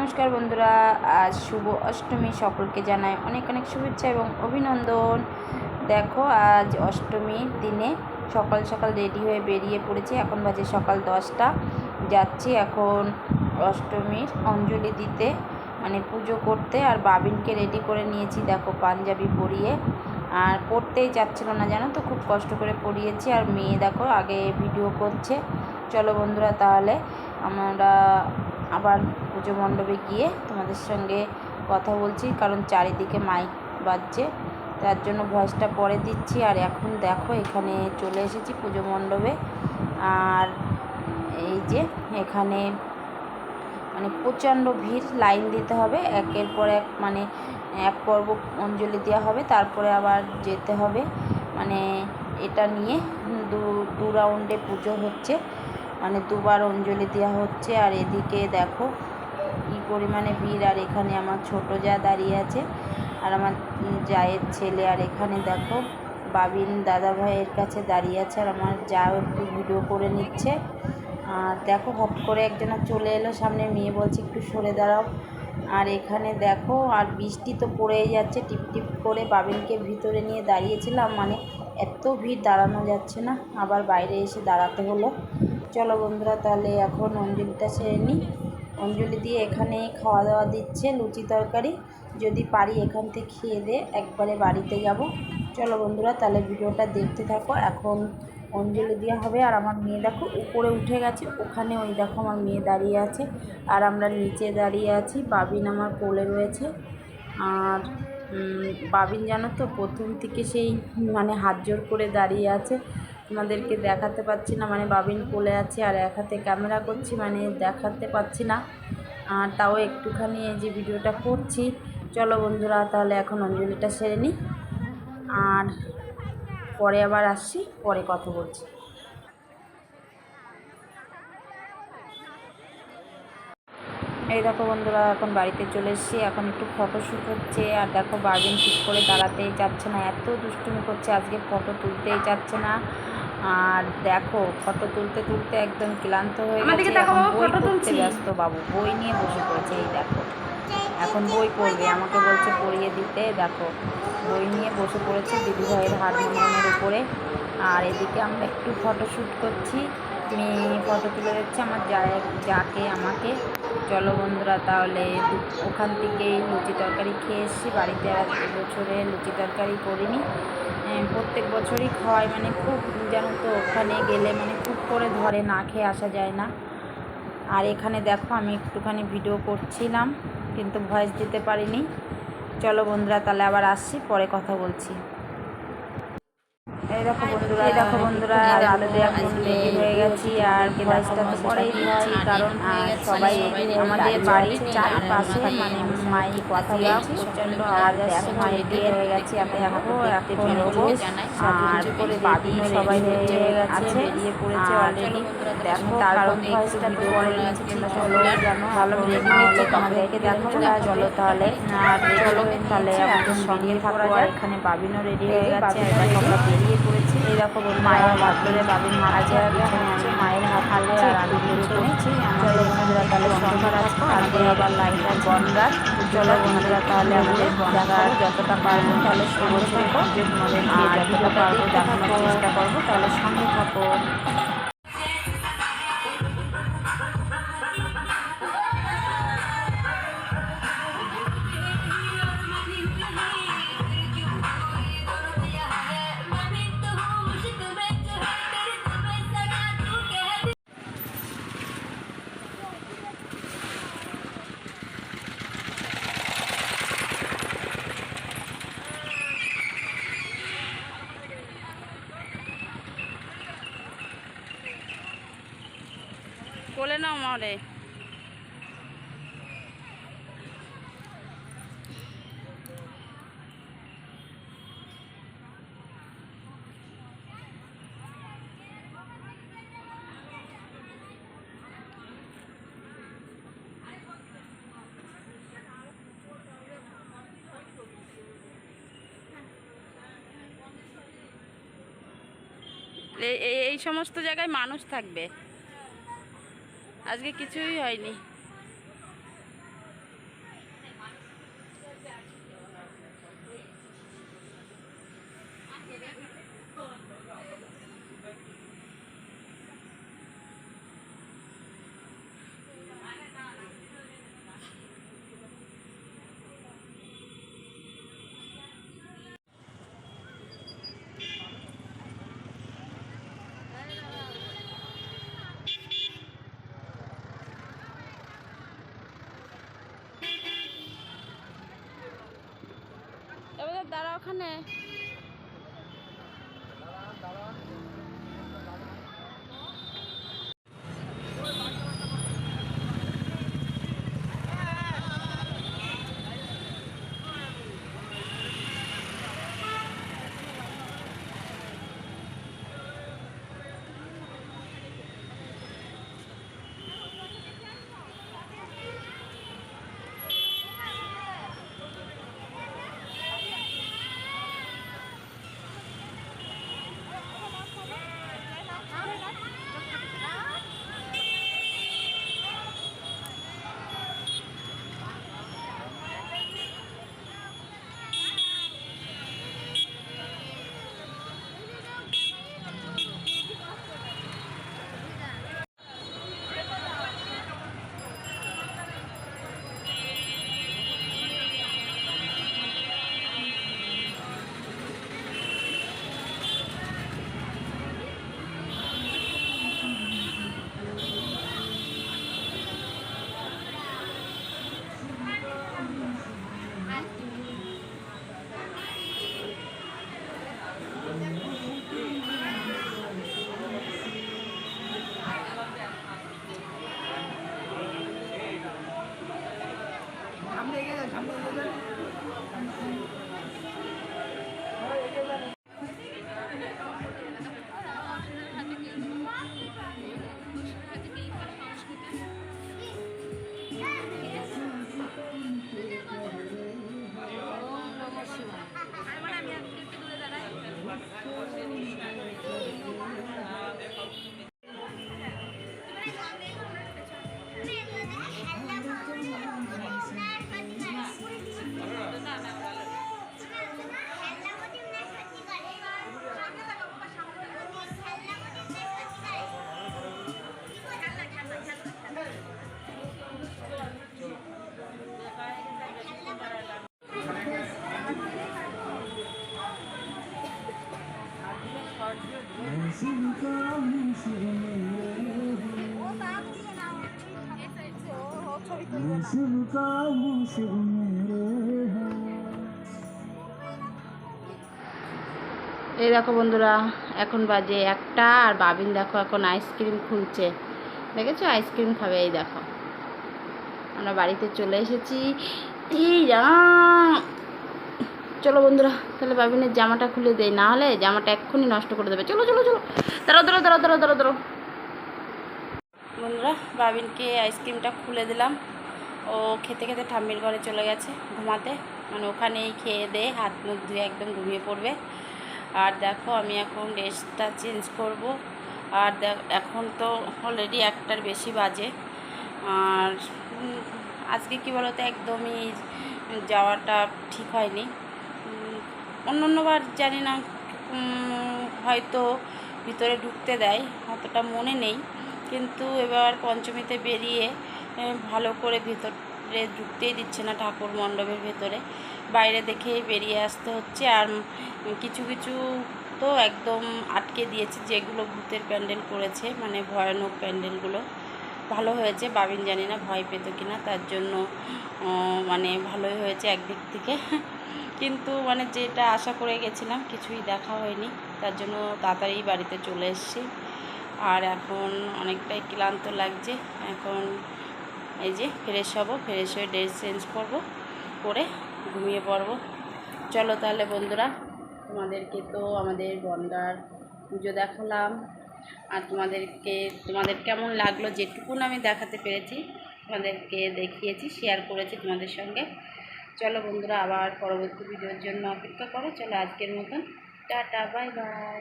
নমস্কার বন্ধুরা, আজ শুভ অষ্টমী সকলকে জানাই অনেক অনেক শুভেচ্ছা এবং অভিনন্দন। দেখো, আজ অষ্টমীর দিনে সকাল সকাল রেডি হয়ে বেরিয়ে পড়েছি। এখন বাজে সকাল দশটা। যাচ্ছি এখন অষ্টমীর অঞ্জলি দিতে মানে পুজো করতে। আর বাবিনকে রেডি করে নিয়েছি, দেখো, পাঞ্জাবি পরিয়ে। আর পড়তেই যাচ্ছিল না, জানো তো? খুব কষ্ট করে পড়িয়েছি আর মেয়ে, দেখো, আগে ভিডিও করছে। চলো বন্ধুরা, তাহলে আমরা আবার পুজো মণ্ডপে গিয়ে তোমাদের সঙ্গে কথা বলছি, কারণ চারিদিকে মাইক বাজছে। তার জন্য ভয়েসটা পরে দিচ্ছি, আর এখন দেখো এখানে চলে এসেছি পুজো মণ্ডপে। আর এই যে এখানে মানে প্রচণ্ড ভিড় লাইন দিতে হবে। একের পর এক মানে এক পর্ব অঞ্জলি দেওয়া হবে, তারপরে আবার যেতে হবে। মানে এটা নিয়ে দু দু রাউন্ডে পুজো হচ্ছে। মানে দুবার অঞ্জলি দেওয়া হচ্ছে। আর এদিকে দেখো কি পরিমাণে ভিড়, আর এখানে আমার ছোট যা দাঁড়িয়ে আছে আর আমার জায়ের ছেলে। আর এখানে দেখো বাবিন দাদা ভাইয়ের কাছে দাঁড়িয়ে আছে আর আমার যাও একটু ভিডিও করে নিচ্ছে। আর দেখো হট করে একজনা চলে এলো, সামনে মেয়ে বলছে, একটু সরে দাঁড়াও। আর এখানে দেখো, আর বৃষ্টি তো পড়েই যাচ্ছে, টিপ টিপ করে বাবিনকে ভিতরে নিয়ে দাঁড়িয়েছিলাম। মানে এত ভিড়, দাঁড়ানো যাচ্ছে না। আবার বাইরে এসে দাঁড়াতে হলো। চলো বন্ধুরা, তাহলে এখন অঞ্জলিটা সেরে নিই। অঞ্জলি দিয়ে এখানে খাওয়া দাওয়া দিচ্ছে, লুচি তরকারি। যদি পারি এখান থেকে খেয়ে দে, একবারে বাড়িতে যাব। চলো বন্ধুরা, তাহলে ভিডিওটা দেখতে থাকো। এখন অঞ্জলি দেওয়া হবে, আর আমার মেয়ে দেখো উপরে উঠে গেছে। ওখানে ওই দেখো আমার মেয়ে দাঁড়িয়ে আছে, আর আমরা নিচে দাঁড়িয়ে আছি। বাবিন আমার কোলে রয়েছে। আর বাবিন জানো তো, প্রথম থেকে সেই মানে হাত জোর করে দাঁড়িয়ে আছে। তোমাদেরকে দেখাতে পাচ্ছি না মানে বাবিন কোলে আছে আর এক হাতে ক্যামেরা করছি মানে দেখাতে পাচ্ছি না। আর তাও একটুখানি এই যে ভিডিওটা করছি। চলো বন্ধুরা, তাহলে এখন অঞ্জলিটা সেরে নিই। আর পরে আবার আসছি, পরে কথা বলছি। এই দেখো বন্ধুরা, এখন বাড়িতে চলে এসেছি। এখন একটু ফটোশ্যুট হচ্ছে। আর দেখো বার্বিন ঠিক করে দাঁড়াতেই যাচ্ছে না। এত দুষ্টুমি করছে, আজকে ফটো তুলতেই যাচ্ছে না। আর দেখো ফটো তুলতে তুলতে একদম ক্লান্ত হয়ে গেছে। বই পড়তে ব্যস্ত বাবু বই নিয়ে বসে পড়েছে এই দেখো। এখন বই পড়বে আমাকে বলছে পড়িয়ে দিতে দেখো। বই নিয়ে বসে পড়েছে দিদিভাইয়ের হারমোনিয়ামের উপরে। আর এদিকে আমরা একটু ফটোশ্যুট করছি। মেয়ে ফটো তুলে দিচ্ছে আমার যা যাকে আমাকে। চলো বন্ধুরা, তাহলে ওখান থেকে লুচি তরকারি খেয়ে এসেছি। বাড়িতে আর বছরে লুচি তরকারি করিনি। প্রত্যেক বছরই খাওয়াই মানে খুব জানো তো ওখানে গেলে মানে খুব করে ধরে, না খেয়ে আসা যায় না। আর এখানে দেখো, আমি একটুখানি ভিডিও করছিলাম, কিন্তু ভয়েস দিতে পারিনি। চলো বন্ধুরা, তাহলে আবার আসছি, পরে কথা বলছি। এই দেখো বন্ধুরা এই দেখো বন্ধুরা আলো দেওয়া রেডি হয়ে গেছি আর ভয়েসটা তো পরেই দিচ্ছি কারণ সবাই আমাদের বাড়ির চারপাশে মানে মাই কথা বলছি প্রচণ্ড আওয়াজ আসছে মাই দিয়ে হয়ে গেছি বেরোবো। আর করে সবাই হয়ে গেছে বেরিয়ে পড়েছে অলরেডি দেখো তারপর ভয়েসটা তো পরে দিচ্ছি চলো জানো ভালো রেডি হচ্ছে তোমাদেরকে দেখো চলো তাহলে। আর চলো তাহলে আমাদের সঙ্গে থাকো এখানে বাবিনও রেডি হয়ে গেছে আমরা বেরিয়ে পড়েছি দেখো মায়ের হাত ধরে বাবুর মারা যায় এখানে আমি মায়ের হাত হালে আর আমি শুনেছি আমাদের বন্ধুরা তাহলে সংসার আছে আজকে আবার লাইনটা গঙ্গার চলো বন্ধুরা তাহলে আমাদের দেখার যতটা পারব। তাহলে শুভ থাকব আর যতটা পারব দেখানোর চেষ্টা করব। তাহলে সঙ্গে থাকো। কোলে নাও মারে এই সমস্ত জায়গায় মানুষ থাকবে। আজকে কিছুই হয়নি। দাঁড়া ওখানে। এই দেখো বন্ধুরা, এখন বাজে একটা, আর বাবিন দেখো এখন আইসক্রিম খুলছে। দেখেছ? আইসক্রিম খাবে, এই দেখো। আমরা বাড়িতে চলে এসেছি। চলো বন্ধুরা, তাহলে বাবিনের জামাটা খুলে দেয় না হলে জামাটা এক্ষুনি নষ্ট করে দেবে। চলো চলো চলো। দাঁড়ো দাঁড়ো দাঁড়ো দাঁড়ো দাঁড়ো দাঁড়ো বন্ধুরা, বাবিনকে আইসক্রিমটা খুলে দিলাম। ও খেতে খেতে ঠাম্মির ঘরে চলে গেছে ঘুমাতে। মানে ওখানেই খেয়ে দিয়ে হাত মুখ ধুয়ে একদম ঘুমিয়ে পড়বে। আর দেখো আমি এখন ড্রেসটা চেঞ্জ করব। আর এখন তো অলরেডি একটার বেশি বাজে। আর আজকে কী বলতো, একদমই যাওয়াটা ঠিক হয়নি। অন্য অন্যবার জানি না হয়তো ভিতরে ঢুকতে দেয়, অতটা মনে নেই। কিন্তু এবার পঞ্চমীতে বেরিয়ে ভালো করে ভিতরে ঢুকতেই দিচ্ছে না ঠাকুর মণ্ডপের ভেতরে। বাইরে দেখেই বেরিয়ে আসতে হচ্ছে। আর কিছু কিছু তো একদম আটকে দিয়েছে, যেগুলো ভূতের প্যান্ডেল করেছে মানে ভয়ানক প্যান্ডেলগুলো। ভালো হয়েছে, বাবিন জানি না ভয় পেত কি না তার জন্য মানে ভালোই হয়েছে একদিক থেকে। কিন্তু মানে যেটা আশা করে গেছিলাম, কিছুই দেখা হয়নি। তার জন্য তাড়াতাড়ি বাড়িতে চলে এসেছি। আর এখন অনেকটাই ক্লান্ত লাগছে। এখন এই যে ফ্রেশ হব, ফ্রেশ হয়ে ড্রেস চেঞ্জ করব করে ঘুমিয়ে পড়ব। চলো তাহলে বন্ধুরা, তোমাদেরকে তো আমাদের বনগার পুজো দেখালাম, আর তোমাদেরকে, তোমাদের কেমন লাগল যেটুকুন আমি দেখাতে পেরেছি, তোমাদেরকে দেখিয়েছি শেয়ার করেছি তোমাদের সঙ্গে। চলো বন্ধুরা, আবার পরবর্তী ভিডিওর জন্য অপেক্ষা করো। চলো আজকের মতন, টাটা বাই বাই